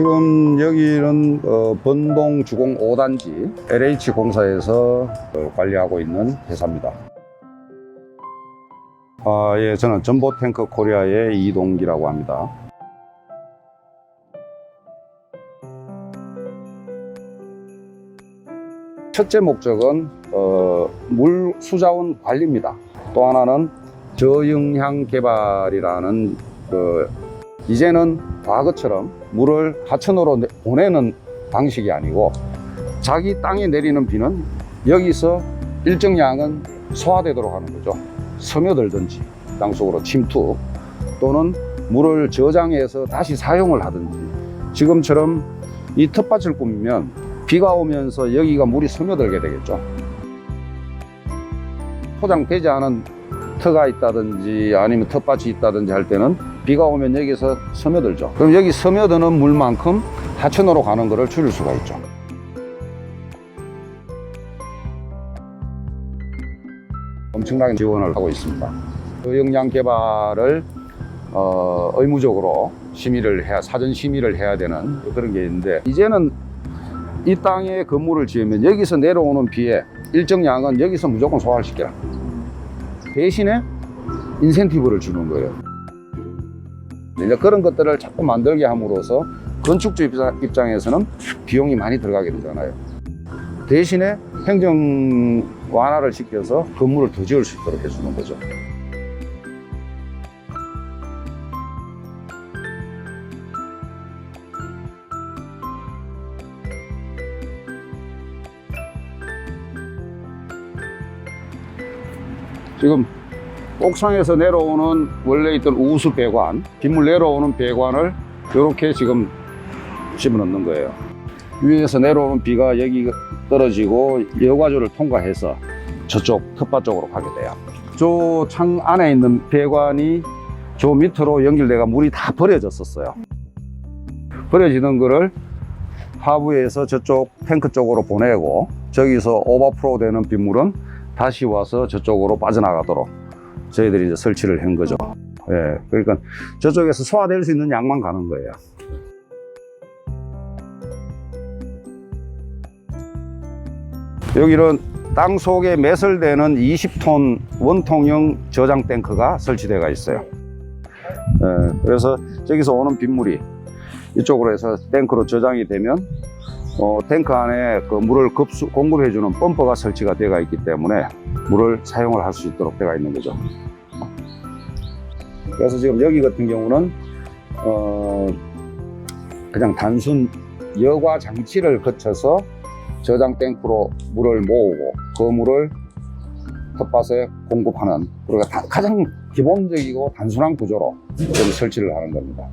지금 여기는 어, 번동 주공 5단지 LH 공사에서 어, 관리하고 있는 회사입니다. 아, 예, 저는 전보탱크 코리아의 이동기라고 합니다. 첫째 목적은 어, 물 수자원 관리입니다. 또 하나는 저영향 개발이라는 그 이제는 과거처럼 물을 하천으로 내- 보내는 방식이 아니고 자기 땅에 내리는 비는 여기서 일정 양은 소화되도록 하는 거죠. 스며들든지 땅속으로 침투 또는 물을 저장해서 다시 사용을 하든지 지금처럼 이 텃밭을 꾸미면 비가 오면서 여기가 물이 스며들게 되겠죠. 포장되지 않은 터가 있다든지 아니면 텃밭이 있다든지 할 때는 비가 오면 여기서 스며들죠. 그럼 여기 스며드는 물만큼 하천으로 가는 것을 줄일 수가 있죠. 엄청나게 지원을 하고 있습니다. 그 역량 개발을 어, 의무적으로 심의를 해야 사전 심의를 해야 되는 그런 게 있는데 이제는 이 땅에 건물을 지으면 여기서 내려오는 비에 일정 양은 여기서 무조건 소화시켜라. 대신에 인센티브를 주는 거예요. 이제 그런 것들을 자꾸 만들게 함으로써 건축주 입장- 입장에서는 비용이 많이 들어가게 되잖아요. 대신에 행정 완화를 시켜서 건물을 더 지을 수 있도록 해주는 거죠. 지금 옥상에서 내려오는 원래 있던 우수 배관, 빗물 내려오는 배관을 이렇게 지금 집어넣는 거예요. 위에서 내려오는 비가 여기 떨어지고 여과조를 통과해서 저쪽 텃밭 쪽으로 가게 돼요. 저 창 안에 있는 배관이 저 밑으로 연결돼가 물이 다 버려졌었어요. 버려지는 거를 하부에서 저쪽 탱크 쪽으로 보내고 저기서 오버프로 되는 빗물은 다시 와서 저쪽으로 빠져나가도록 저희들이 이제 설치를 한 거죠. 예, 그러니까 저쪽에서 소화될 수 있는 양만 가는 거예요. 여기는 땅 속에 매설되는 20톤 원통형 저장 탱크가 설치되어 있어요. 예, 그래서 저기서 오는 빗물이 이쪽으로 해서 탱크로 저장이 되면 어, 탱크 안에 그 물을 급수, 공급해주는 펌프가 설치가 되어 있기 때문에 물을 사용을 할 수 있도록 되어 있는 거죠. 그래서 지금 여기 같은 경우는 어, 그냥 단순 여과 장치를 거쳐서 저장 탱크로 물을 모으고 그 물을 텃밭에 공급하는 다- 가장 기본적이고 단순한 구조로 설치를 하는 겁니다.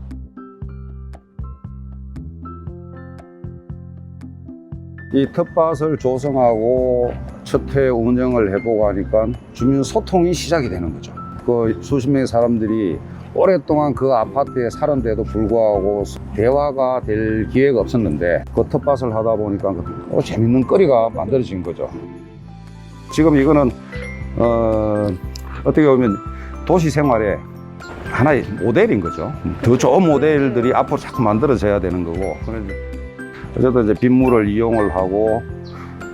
이 텃밭을 조성하고 첫해 운영을 해보고 하니까 주민 소통이 시작이 되는 거죠. 그 수십 명의 사람들이 오랫동안 그 아파트에 살은데도 불구하고 대화가 될 기회가 없었는데 그 텃밭을 하다 보니까 어, 재밌는 거리가 만들어진 거죠. 지금 이거는 어, 어떻게 보면 도시 생활의 하나의 모델인 거죠. 더 좋은 모델들이 앞으로 자꾸 만들어져야 되는 거고. 어쨌든 이제 빗물을 이용을 하고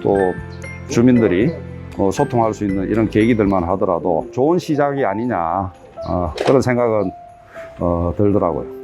또 주민들이 어, 소통할 수 있는 이런 계기들만 하더라도 좋은 시작이 아니냐 어, 그런 생각은 어, 들더라고요.